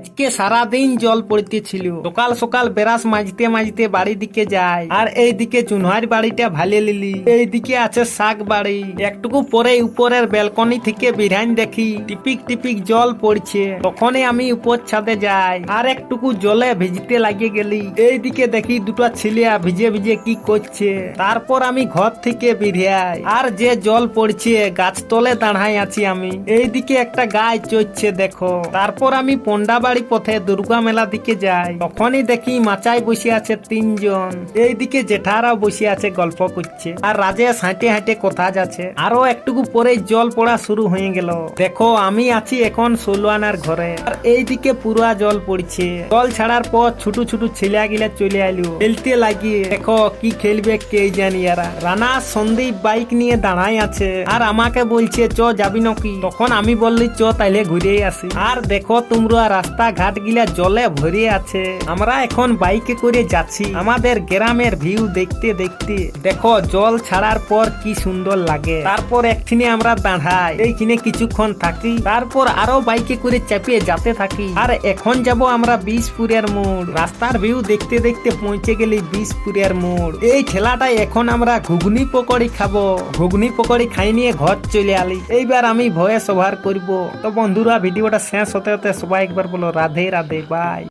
আজকে সারাদিন জল পড়তেছিল সকাল সকাল বেরাস মাজতে মাজতে বাড়ি দিকে যায় আর এই দিকে চুনহার বাড়িটা ভালে লিলি। এই দিকে আছে শাক বাড়ি। একটুকু পরে উপরের ব্যালকনি থেকে বিরান দেখি, টিপিক টিপিক জল পড়ছে। তখনই আমি উপর ছাদে যাই। আর একটুকু জলে ভিজতে লাগিয়ে গেলি। এই দিকে দেখি দুটো ছেলেয়া ভিজে ভিজে কি করছে। তারপর আমি ঘর থেকে বেরিয়াই। আর যে জল পড়ছে, গাছ তলে দাঁড়াই আছি আমি। এই দিকে একটা গায়ে চড়ছে, দেখো। তারপর আমি পন্ডা বাড়ি পথে দুর্গা মেলা দিকে যাই তখনই দেখি মাচায় বসে আছে তিনজন। এইদিকে জেঠারাও বসে আছে গল্প করছে। আর রাজেশ হাঁটে হাঁটে কথা যাচ্ছে। আরও একটুকু পরে জল পড়া শুরু হয়ে গেল। দেখো, আমি আছি এখন সোলওয়ানার ঘরে। আর এইদিকে পুরা জল পড়ছে। জল ছাড়ার পর ছোট ছোট ছেলে গিলা চলে আইলো। খেলতে লাগিয়ে দেখো, কি খেলবে কে জানি এরা। রানা সন্দীপ বাইক নিয়ে দাঁড়াই আছে। আর আমাকে বলছে, চ, যাবি নাকি? তখন আমি বললি, চ, তাইলে ঘুরে আসি। আর দেখো, তোমরা রাস্তা ঘাট গিলা জলে ভরে আছে। আমরা এখন বাইকে করে যাচ্ছি। আমাদের গ্রামের ভিউ দেখতে দেখতে। দেখো, জল ছাড়ার পর কি সুন্দর লাগে। তারপর একখানে আমরা দাঁড়াই, এইখানে কিছুক্ষণ থাকি। তারপর আরও বাইকে করে চাপিয়ে যেতে থাকি। আর এখন যাব আমরা বিশপুরের মোড়। রাস্তার ভিউ দেখতে দেখতে পৌঁছে গেলি বিশপুরের মোড়। এই ঠেলাটায় এখন আমরা ঘুগনি পকোড়ি খাব। ঘুগনি পকোড়ি খাই নিয়ে ঘর চলে আলি। এইবার আমি ভয়ে সভার করব। তো বন্ধুরা, ভিডিওটা শেষ হতে হতে সবাই একবার বলো Radei, de bye.